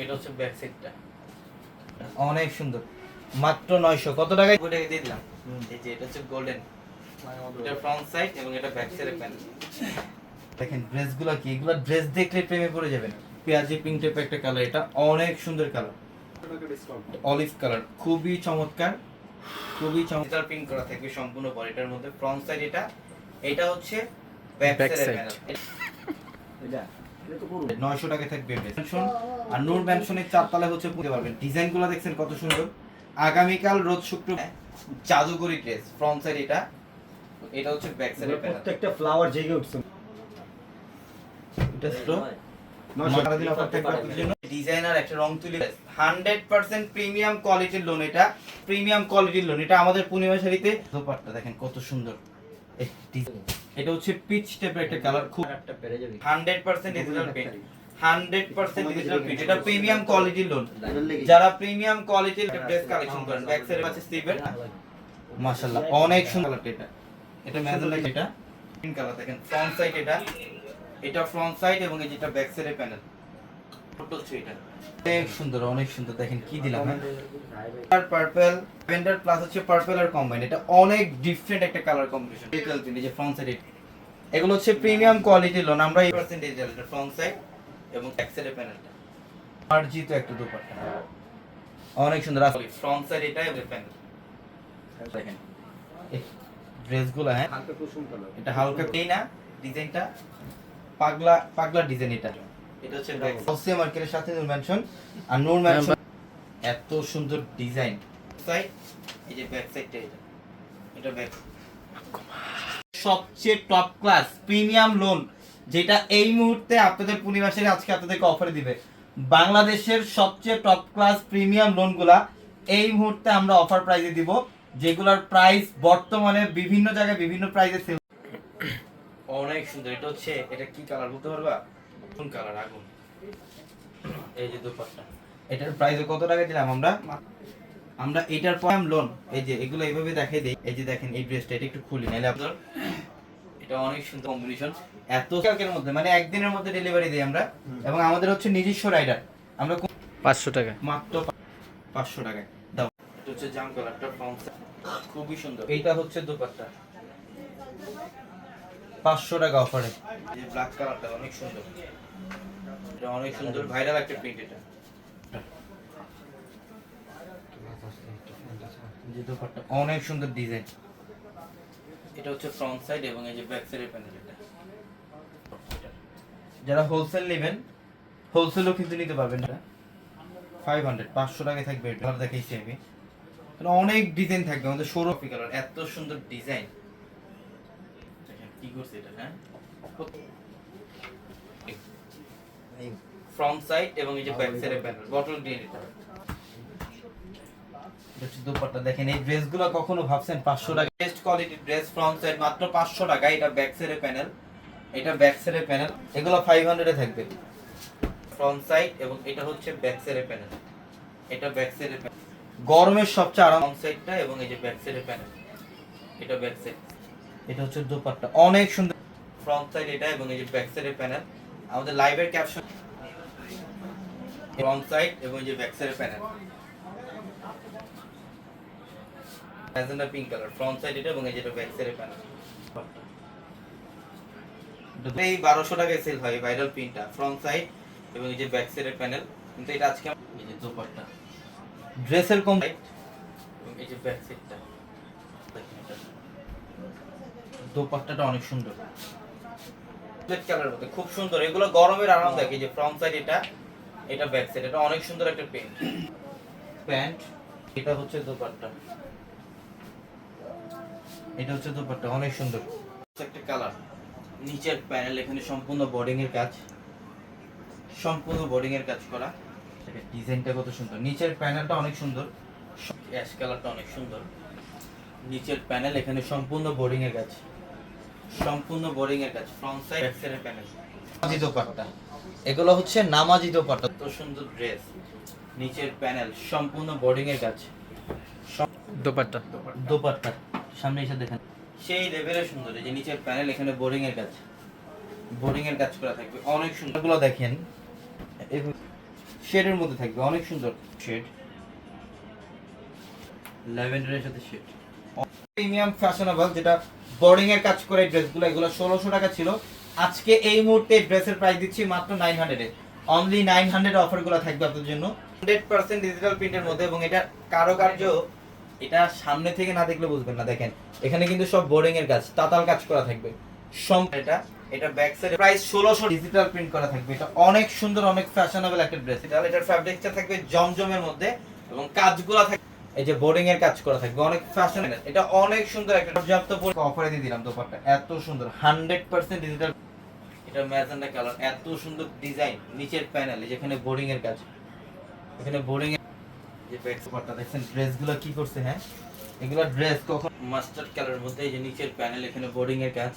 এটা হচ্ছে ব্যাক সাইডটা অনেক সুন্দর। মাত্র নয়শো। কত টাকায়? ওটাকে দিয়ে দিলাম। এই যে এটা হচ্ছে গোল্ডেন এটা ফ্রন্ট সাইড এবং এটা ব্যাক সাইডের প্যানেল দেখেন ড্রেসগুলো কি? এগুলো ড্রেস দেখলে প্রেমে পড়ে যাবেন। পেঁয়াজি পিঙ্ক টাইপের একটা কালার এটা অনেক সুন্দর কালার অলিভ কালার খুবই চমৎকার। খুবই চমৎকার প্রিন্ট করা থাকবে সম্পূর্ণ বডিটার মধ্যে। ফ্রন্ট সাইড এটা। এটা হচ্ছে ব্যাক Back সাইডের side. নয়শো টাকা থাকবে ম্যানশন আর নূর ম্যানশনের চারতলা হচ্ছে পুঁতে পারবেন। ডিজাইনগুলো দেখছেন কত সুন্দর। আগামীকাল রোজ শুক্রবার। জাদুকরি ড্রেস ফ্রন্ট সাইড এটা। এটা হচ্ছে ব্যাক সাইডের প্যানেল প্রত্যেকটা ফ্লাওয়ার জেগে উঠছে। এটা ডিজাইনার একটা রং তুলি হান্ড্রেড পার্সেন্ট প্রিমিয়াম কোয়ালিটির লোন এটা। প্রিমিয়াম কোয়ালিটির লোন এটা আমাদের পূর্ণিমা শাড়িতে। দোপাট্টা দেখেন কত সুন্দর। এই ডিজাইন। এটা হচ্ছে পিচ টাইপের একটা কালার খুব একটা পেরে যাবে। Hundred percent digital print hundred percent digital print এটা প্রিমিয়াম কোয়ালিটির লোন যারা প্রিমিয়াম কোয়ালিটির ড্রেস কালেকশন করেন। ব্যাক সাইডে আছে স্লিভের মাশাআল্লাহ অনেক সুন্দর এটা। এটা এটা পিঙ্ক কালার দেখেন ফ্রন্ট সাইড এটা। এটা ফ্রন্ট সাইড এবং এই যেটা ব্যাক সাইডের প্যানেল অনেক সুন্দর অনেক সুন্দর। দেখেন কি দিলাম হ্যাঁ? আর পার্পল পেন্ডার প্লাস হচ্ছে পার্পল আর কম্বাইন এটা অনেক ডিফারেন্ট একটা কালার কম্বিনেশন এই যে ফ্রন্ট সাইড এগুলো হচ্ছে প্রিমিয়াম কোয়ালিটির লোন আমরা এই পার্সেন্ট ডিজিটাল এটা ফ্রন্ট সাইড এবং ব্যাক সাইডের প্যানেলটা আর জি তো একটা দুপাট্টা। অনেক সুন্দর। আসলে ফ্রন্ট সাইড এটা এবং প্যানেল দেখেন ড্রেসগুলো হ্যাঁ? হালকা কুসুম কালার এটা হালকা পেই না ডিজাইনটা পাগলা পাগলা ডিজাইন এটা। এটা হচ্ছে ব্যাক হচ্ছে মার্কেটের সাথে নূর ম্যানশন আর নূর ম্যানশন এত সুন্দর ডিজাইন। সাইড এই যে ব্যাক সাইডটা এটা। এটা ব্যাক সবচেয়ে টপ ক্লাস প্রিমিয়াম লোন যেটা এই মুহূর্তে আপনাদের পূর্ণিমাসের আজকে আপনাদেরকে অফারে দিবে। বাংলাদেশের সবচেয়ে টপ ক্লাস প্রিমিয়াম লোনগুলা এই মুহূর্তে আমরা অফার প্রাইজে দিব, যেগুলোর প্রাইস বর্তমানে বিভিন্ন জায়গায় বিভিন্ন প্রাইসে সেল অনেক সুন্দর। এটা হচ্ছে, এটা কি কালার বলতে পারবা? কোন কালার আগুন। এই যে দুপাট্টা। এটার প্রাইস কত টাকা দিলাম আমরা? আমরা এটার পর লোন এই যে এগুলো এইভাবে দেখাই দেই। এই যে দেখেন এই ড্রেসটা এটা একটু খুলি নাইলে আপনার এটা অনেক সুন্দর কম্বিনেশন এত কালকের মধ্যে মানে একদিনের মধ্যে ডেলিভারি দিই আমরা। এবং আমাদের হচ্ছে নিজস্ব রাইডার আমরা পাঁচশো টাকা। মাত্র পাঁচশো টাকায়। দাও। এটা হচ্ছে জাম কালারটা খুবই সুন্দর। এইটা হচ্ছে দুপাট্টা। পাঁচশো টাকা অফারে এই ব্ল্যাক কালারটা অনেক সুন্দর। এটা অনেক সুন্দর ভাইরাল একটা প্রিন্ট এটা। যে দুপাট্টা অনেক সুন্দর ডিজাইন। এটা হচ্ছে ফ্রন্ট সাইড এবং এই যে ব্যাক সাইডের প্যানেল এটা। যারা হোলসেল নেবেন হোলসেলও কিন্তু নিতে পারবেন না ফাইভ হান্ড্রেড পাঁচশো টাকায় থাকবে এটা। দেখাইছি আমি। অনেক ডিজাইন থাকবে আমাদের সৌরভ কালার এত সুন্দর ডিজাইন কি করছে এটা হ্যাঁ? ফ্রন্ট সাইড এবং এই যে ব্যাক সাইডের প্যানেল বটল গ্রিন এটা। দুপাট্টা। দেখেন, এই ড্রেসগুলো কখনো ভাবছেন পাঁচশো টাকা? বেস্ট কোয়ালিটির ড্রেস ফ্রন্ট সাইড মাত্র পাঁচশো টাকা। এটা ব্যাক সাইডের প্যানেল এটা ব্যাক সাইডের প্যানেল এগুলো ফাইভ হান্ড্রেডে থাকবে। ফ্রন্ট সাইড এবং এটা হচ্ছে ব্যাক সাইডের প্যানেল এটা ব্যাক সাইডের প্যানেল গরমের সবচেয়ে আরাম সাইডটা এবং এই যে ব্যাক সাইডের প্যানেল এটা ব্যাক সাইড এটা হচ্ছে দুপাট্টা। অনেক সুন্দর। ফ্রন্ট সাইড এটা এবং এই যে ব্যাক সাইডের প্যানেল আমাদের লাইভের ক্যাপশন ফ্রন্ট সাইড এবং এই যে ব্যাক সাইডের panel magenta pink colour front side এটা এবং এই যেটা ব্যাক সাইডের প্যানেল এই বারোশো টাকায় সেল হয় ভাইরাল প্রিন্টটা ফ্রন্ট সাইড এবং এই যে ব্যাক সাইডের প্যানেল কিন্তু এটা আজকে এই যে দোপাট্টা। ড্রেসের কম এবং এই যে ব্যাক সাইডটা দোপাট্টাটা অনেক সুন্দর। ব্ল্যাক কালার মধ্যে, খুব সুন্দর। এগুলো গরমের আরাম দেখে যে ফ্রন্ট সাইড এটা এটা ব্যাক সাইড এটা অনেক সুন্দর একটা প্রিন্ট প্যান্ট এটা হচ্ছে দোপাট্টা। এটা হচ্ছে দোপাট্টা অনেক সুন্দর। একটা কালার। নিচের প্যানেল এখানে সম্পূর্ণ বোর্ডিং এর কাজ। সম্পূর্ণ বোর্ডিং এর কাজ করা। ডিজাইনটা কত সুন্দর। নিচের প্যানেলটা অনেক সুন্দর। অ্যাশ কালারটা অনেক সুন্দর। নিচের প্যানেল এখানে সম্পূর্ণ বোর্ডিং এর কাজ। সম্পূর্ণ বোর্ডিং এর কাজ। ফ্রন্ট সাইড ব্যাক সাইডের প্যানেল নামাজি দোপাট্টা। এগুলো হচ্ছে নামাজি দোপাট্টা। তো সুন্দর ড্রেস নিচের প্যানেল সম্পূর্ণ বোর্ডিং এর কাজ। দোপাট্টা। দোপাট্টা। সামনে এসে দেখেন। সেই লেভেলে সুন্দর যে নিচের প্যানেল এখানে বোরিং এর কাজ। বোরিং এর কাজ করা থাকবে অনেক সুন্দর। গুলো দেখেন শেডের মধ্যে থাকবে অনেক সুন্দর। শেড ল্যাভেন্ডারের সাথে শেড প্রিমিয়াম ফ্যাশনেবল যেটা বোর্ডিং এর কাজ করে ড্রেসগুলো এগুলো ষোলোশো টাকা ছিল। আজকে এই মুহূর্তে ড্রেসের প্রাইস দিচ্ছি মাত্র নাইন হান্ড্রেডে অনলি নাইন হান্ড্রেড অফারগুলো থাকবে আপনাদের জন্য। হান্ড্রেড পার্সেন্ট ডিজিটাল প্রিন্টের মধ্যে এবং এটা কারুকার্য এটা সামনে থেকে না দেখলে বুঝবেন না, দেখেন। এখানে কিন্তু সব বোর্ডিং এর কাজ, তাতাল কাজ করা থাকবে। এটা এটা ব্যাক সাইড প্রাইস ষোলোশো ডিজিটাল প্রিন্ট করা থাকবে। এটা অনেক সুন্দর, অনেক ফ্যাশনেবল একটা ড্রেস এটা, এটার ফ্যাব্রিকটা থাকবে জমজমের মধ্যে এবং কাজগুলো থাকবে এই যে বোর্ডিং এর কাজ করা থাকবে, অনেক ফ্যাশন এটা অনেক সুন্দর একটা পর্যাপ্ত অফারে দিয়ে দিলাম দোপাট্টা। এত সুন্দর হান্ড্রেড পার্সেন্ট ডিজিটাল এটা ম্যাজেন্ডা কালার এত সুন্দর ডিজাইন নিচের প্যানেল যেখানে বোর্ডিং এর কাজ। এখানে বোর্ডিং হ্যাঁ? কাজ।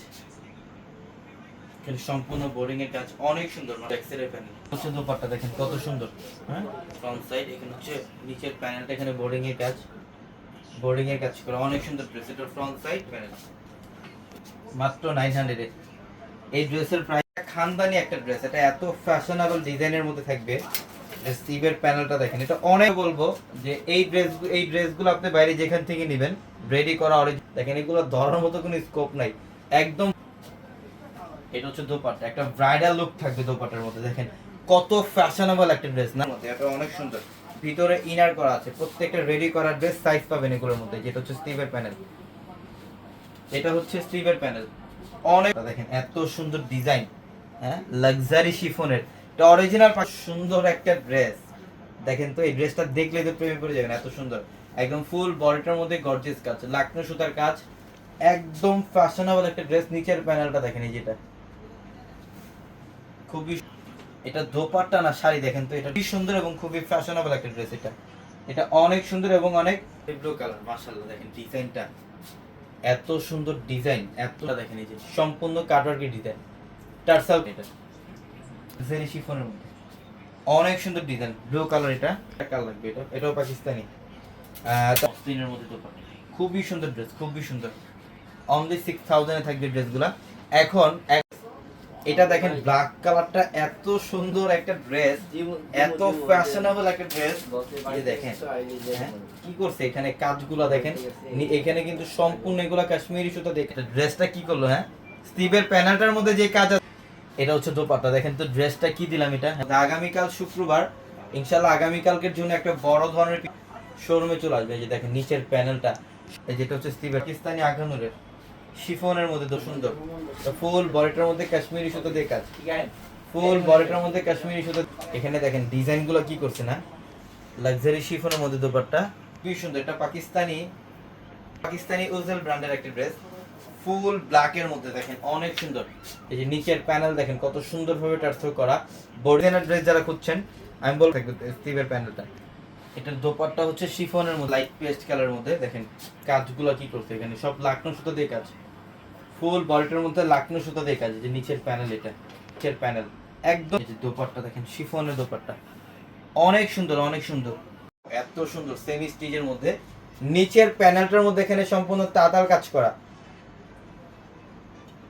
সুন্দর হ্যাঁ? কাজ। করা, অনেক সুন্দর ড্রেস ফ্রন্ট সাইড প্যানেল মাত্র এই ড্রেসের খানদানি একটা ড্রেস এটা এত ফ্যাশনেবল ডিজাইনের মধ্যে থাকবে। স্টিভের প্যানেলটা দেখেন, এটা অনেক বলব যে এই ড্রেস এই ড্রেসগুলো আপনি বাইরে যেখান থেকে নেবেন রেডি করা অরিজিন দেখেন এগুলো ধরার মতো কোনো স্কোপ নাই। একদম এটা হচ্ছে দোপাট্টা, একটা ব্রাইডাল লুক থাকবে দোপাট্টার মধ্যে, দেখেন। কত ফ্যাশনেবল একটা ড্রেস না? এটা অনেক সুন্দর। ভিতরে ইনার করা আছে, প্রত্যেকটা রেডি করা ড্রেস সাইজ পাবেন এগুলোর মধ্যে, যেটা হচ্ছে স্টিভের প্যানেল এটা হচ্ছে স্টিভের প্যানেল অনেক দেখেন, এত সুন্দর ডিজাইন হ্যাঁ? লাক্সারি শিফনের এটা অরিজিনাল সুন্দর একটা ড্রেস দেখেন তো এই ড্রেসটা দেখলে তো প্রেমে পড়ে যাবেন এত সুন্দর। একদম ফুল বডিটার মধ্যে গর্জিয়াস কাজ। লাকনো সুতার কাজ একদম ফ্যাশনেবল একটা ড্রেস নিচের প্যানেলটা দেখেন এই যেটা। খুবই এটা দোপাট্টা না শাড়ি দেখেন তো এটা খুবই সুন্দর এবং খুবই ফ্যাশনেবল একটা ড্রেস এটা। এটা অনেক সুন্দর এবং অনেক ব্লু কালার মাশাআল্লাহ দেখেন ডিজাইনটা এত সুন্দর ডিজাইন এত দেখেন এই যে সম্পূর্ণ কাটওয়ার্কের ডিজাইন টার্সাল এটা। জেরি শিফনের মধ্যে। অনেক সুন্দর ডিজাইন ব্লু কালার এটা। কালার লাগবে এটা। এটাও পাকিস্তানি। মধ্যে দোপাট্টা খুবই সুন্দর ড্রেস খুবই সুন্দর। অনলি সিক্স থাউজেন্ডে থাকবে ড্রেসগুলা এখন এটা দেখেন ব্ল্যাক কালারটা এত সুন্দর একটা ড্রেস এত ফ্যাশনেবল একটা ড্রেস এই দেখেন হ্যাঁ, কি করছে? এখানে কাজগুলো দেখেন। এখানে কিন্তু সম্পূর্ণ এগুলো কাশ্মীরি সুতো দেখে ড্রেসটা কি করল হ্যাঁ? স্টিভের প্যানেলটার মধ্যে যে কাজ আছে এটা হচ্ছে দোপাট্টা। দেখেন তো ড্রেসটা কি দিলাম এটা? আগামীকাল শুক্রবার ইনশাল্লাহ আগামীকালকের জন্য একটা বড় ধরনের শোরুমে চলে আসবে। যে দেখেন নিচের প্যানেলটা যেটা হচ্ছে পাকিস্তানি আগানুরের শিফনের মধ্যে তো সুন্দর। ফুল বডিটার মধ্যে কাশ্মীরি সুতো দিয়ে কাজ। ফুল বডিটার মধ্যে কাশ্মীরি সুতো। এখানে দেখেন ডিজাইনগুলো কি করছে না? লাক্সারি শিফনের মধ্যে দোপাট্টা। খুবই সুন্দর। এটা পাকিস্তানি পাকিস্তানি উজেল ব্র্যান্ডের একটা ড্রেস ফুল ব্ল্যাকের মধ্যে দেখেন, অনেক সুন্দর। এই যে নিচের প্যানেল দেখেন, কত সুন্দরভাবে টার্সো করা। বডিয়ানের ড্রেস যারা খুঁজছেন, আমি বলব স্টিভের প্যানেলটা এটার দোপাট্টা হচ্ছে শিফনের মধ্যে লাইট পেস্ট কালারের মধ্যে। দেখেন কাজগুলো কি করছে এখানে, সব লাকনো সুতো দিয়ে কাজ। ফুল বডিটার মধ্যে লাকনো সুতো দিয়ে কাজ যে নিচের প্যানেল এটা, নিচের প্যানেল একদম এই যে দোপাট্টা, দেখেন শিফনের দোপাট্টা। অনেক সুন্দর অনেক সুন্দর। এত সুন্দর সেমি স্টিচের মধ্যে। নিচের প্যানেলটার মধ্যে এখানে সম্পূর্ণ তাতাল কাজ করা।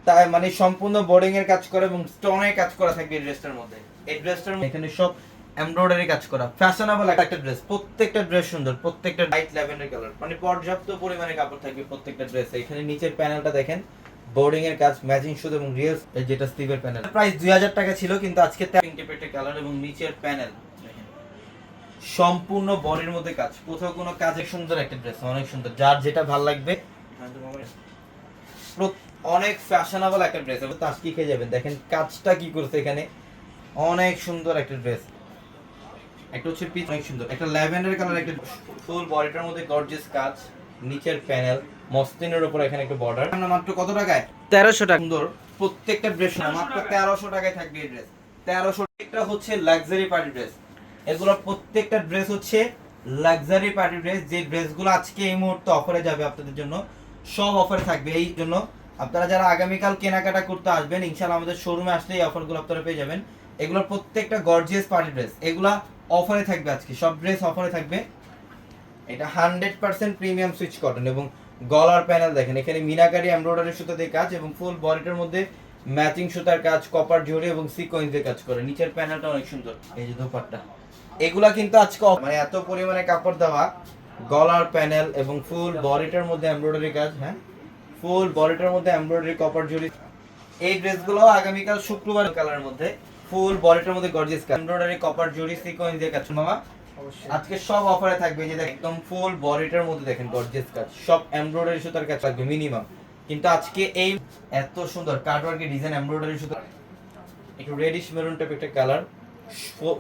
তাই মানে সম্পূর্ণ বোর্ডিং এর কাজ করা এবং স্টোনের কাজ করা থাকবে এই ড্রেসটার মধ্যে। এই ড্রেসটার এখানে সব এমব্রয়ডারি কাজ করা। ফ্যাশনেবল একটা ড্রেস প্রত্যেকটা ড্রেস সুন্দর প্রত্যেকটা লাইট ল্যাভেন্ডার কালার মানে পর্যাপ্ত পরিমাণে কাপড় থাকবে প্রত্যেকটা ড্রেসে এখানে নিচের প্যানেলটা দেখেন বোর্ডিং এর কাজ ম্যাচিং সুতো এবং রিয়েল যেটা স্টিভের প্যানেল প্রাইস দুই হাজার টাকা ছিল কিন্তু আজকে টেপেটে কালার এবং নিচের প্যানেল সম্পূর্ণ বডির মধ্যে কাজ। কোথাও কোনো কাজে সুন্দর একটা ড্রেস অনেক সুন্দর। যার যেটা ভালো লাগবে। প্রত- অনেক ফ্যাশনেবল একটা ড্রেস এবার তাস কি খেয়ে যাবেন। দেখেন কাজটা কি করছে এখানে। অনেক সুন্দর একটা ড্রেস একটা হচ্ছে পিচ অনেক সুন্দর। একটা ল্যাভেন্ডার কালার একটা ফুল বডিটার মধ্যে গর্জিয়াস কাজ। নিচের প্যানেল মসলিনের উপর এখানে একটা বর্ডার মাত্র কত টাকায়? তেরোশো টাকা। সুন্দর। প্রত্যেকটা ড্রেস মাত্র তেরোশো টাকায় থাকবে এই ড্রেস তেরোশো একটা হচ্ছে লাক্সারি পার্টি ড্রেস এগুলো প্রত্যেকটা ড্রেস হচ্ছে লাক্সারি পার্টি ড্রেস যে ড্রেসগুলো আজকে এই মুহূর্তে অফারে যাবে আপনাদের জন্য সব অফারে থাকবে। এই জন্য আপনারা যারা আগামীকাল কেনাকাটা করতে আসবেন, ইনশাআল্লাহ আমাদের শোরুমে আসলে এই অফারগুলো আপনারা পেয়ে যাবেন। এগুলো প্রত্যেকটা গর্জিয়াস পার্টি ড্রেস এগুলা অফারে থাকবে আজকে, সব ড্রেস অফারে থাকবে। এটা hundred percent premium Swiss cotton এবং গলার প্যানেল দেখেন, এখানে মিনাকারি এমব্রয়ডারি সুতো দিয়ে কাজ এবং ফুল বডিটার মধ্যে ম্যাচিং সুতার কাজ কপার জড়ি এবং সিকোয়েন্স দিয়ে কাজ করে। নিচের প্যানেলটা অনেক সুন্দর। এই যে দোপাট্টা। এগুলা কিন্তু আজকে মানে এত পরিমাণে কাপড় দেওয়া, গলার প্যানেল এবং ফুল বডিটার মধ্যে এমব্রয়ডারি কাজ হ্যাঁ? ফুল বডিটার মধ্যে এমব্রয়ডারি কপার জড়ি এই ড্রেসগুলো আগামীকাল শুক্রবার কালারের মধ্যে। ফুল বডিটার মধ্যে gorgeous embroidery copper zari sequence দিয়ে কাজ। মামা আজকে সব অফারে থাকবে যে একদম ফুল বডিটার মধ্যে দেখেন গর্জিয়াস কাজ। সব এমব্রয়ডারি সুতার কাজ থাকবে মিনিমাম কিন্তু আজকে এই এত সুন্দর কাটওয়ার্কের ডিজাইন এমব্রয়ডারি সুতা একটু রেডিশ মেরুন টাইপ একটা কালার।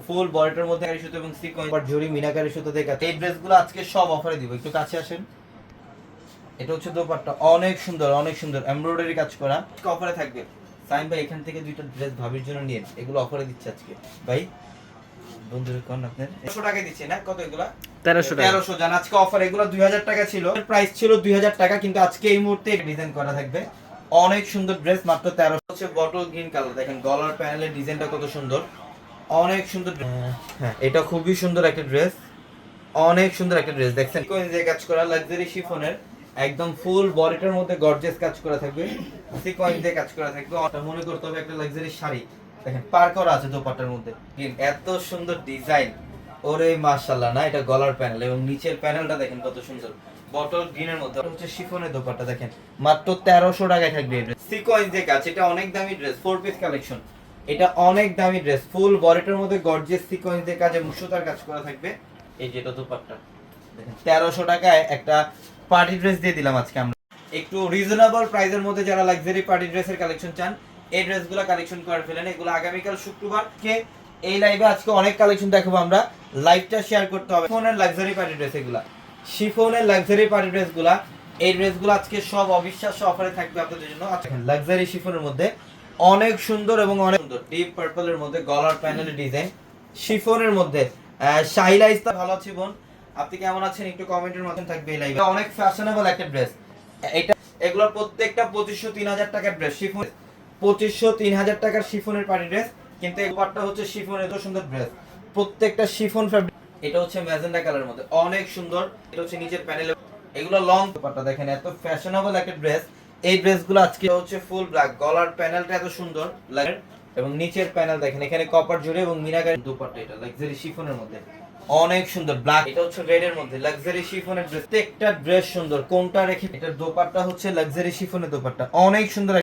ফুল বডিটার মধ্যে কারি সুতো এবং সিকোয়েন্স জরি মিনাকারি সুতো দিয়ে কাজ। এই ড্রেসগুলো আজকে সব অফারে দিব। একটু কাছে আসেন। এটা হচ্ছে দোপাট্টা। অনেক সুন্দর অনেক সুন্দর। এমব্রয়ডারি কাজ করা। অফারে থাকবে। সাইম ভাই এখান থেকে দুইটা ড্রেস ভাবির জন্য নিয়ে এগুলো অফারে দিচ্ছে আজকে। ভাই বন্ধুরা কোন আপনার? 100 টাকায় দিচ্ছে না? কত এগুলা? তেরোশো টাকা। তেরোশো জান আজকে অফার এগুলো দুই হাজার টাকা ছিল। প্রাইস ছিল দুই হাজার টাকা কিন্তু আজকে এই মুহূর্তে ডিজাইন করা থাকবে। অনেক সুন্দর ড্রেস মাত্র তেরো হচ্ছে বটল গ্রিন কালার দেখেন গলার প্যানেলের ডিজাইনটা কত সুন্দর। অনেক সুন্দর হ্যাঁ এটা খুবই সুন্দর একটা ড্রেস অনেক সুন্দর একটা ড্রেস দেখছেন? কোয়েন দিয়ে কাজ করা লাক্সারি শিফনের একদম ফুল বডিটার মধ্যে গর্জিয়াস কাজ করা থাকবে সিকোয়েন্স দিয়ে কাজ করা থাকবে। ওটা মনে করতে হবে একটা লাক্সারি শাড়ি। দেখেন, পার করা আছে দোপাট্টার মধ্যে। এত সুন্দর ডিজাইন ওরে মাশাআল্লাহ, না, এটা গলার প্যানেল এবং নিচের প্যানেলটা দেখেন কত সুন্দর। বটল গ্রিনের মধ্যে হচ্ছে শিফনের দোপাট্টা, দেখেন। মাত্র তেরোশো টাকায় থাকবে সিকোয়েন্স দিয়ে কাজ, এটা অনেক দামি ড্রেস ফোর পিস কালেকশন এটা অনেক দামি ড্রেস ফুল বডিটার মধ্যে গর্জিয়াস সিকোয়েন্স দিয়ে কাজ এবং সুতার কাজ করা থাকবে। এই যে এটা দোপাট্টা। দেখেন, তেরোশো টাকায় একটা পার্টি ড্রেস দিয়ে দিলাম আজকে আমরা। একটু রিজনেবল প্রাইসের মধ্যে যারা লাক্সারি পার্টি ড্রেসের কালেকশন চান, এই ড্রেসগুলো কালেকশন করে ফেলেন। এগুলো আগামীকাল শুক্রবার কে এই লাইভে আজকে অনেক কালেকশন দেখাবো আমরা। লাইভটা শেয়ার করতে হবে। শিফনের লাক্সারি পার্টি ড্রেস এগুলা। শিফনের লাক্সারি পার্টি ড্রেসগুলা এই ড্রেসগুলো আজকে সব অবিশ্বাস্য অফারে থাকবে আপনাদের জন্য। লাক্সারি শিফনের মধ্যে অনেক সুন্দর এবং অনেক সুন্দর। ডিপ পার্পলের মধ্যে গলার প্যানেলের ডিজাইন শিফনের মধ্যে শাহিলা ইস্তা ভালো আছি বোন। আপনি কেমন আছেন? একটু কমেন্টের মাধ্যমে থাকবে এই লাইভে অনেক ফ্যাশনেবল একটা ড্রেস এটা এগুলোর প্রত্যেকটা পঁচিশশো তিন হাজার টাকার ড্রেস শিফন পঁচিশশো তিন হাজার টাকার শিফনের পার্টি ড্রেস কিন্তু এই পার্টটা হচ্ছে শিফন এত সুন্দর ড্রেস প্রত্যেকটা শিফন ফ্যাব্রিক এটা হচ্ছে ম্যাজেন্ডা কালারের মধ্যে। অনেক সুন্দর। এটা হচ্ছে নিচের প্যানেলে এগুলো লং পাটটা দেখেন, এত ফ্যাশনেবল একটা ড্রেস এই ড্রেসগুলো আজকে হচ্ছে ফুল ব্ল্যাক গলার প্যানেলটা এত সুন্দর। লাগে এবং নিচের প্যানেল দেখেন, এখানে কপার জুড়ে এবং মিনাকারি দুপাট্টা এটা লাক্সারি শিফনের মধ্যে। অনেক সুন্দর ব্ল্যাক এটা হচ্ছে রেড এর মধ্যে লাক্সারি শিফনের ড্রেস প্রত্যেকটা ড্রেস সুন্দর। কোনটা রেখে এটার দোপাট্টা হচ্ছে লাক্সারি শিফনের দোপাট্টা। অনেক সুন্দর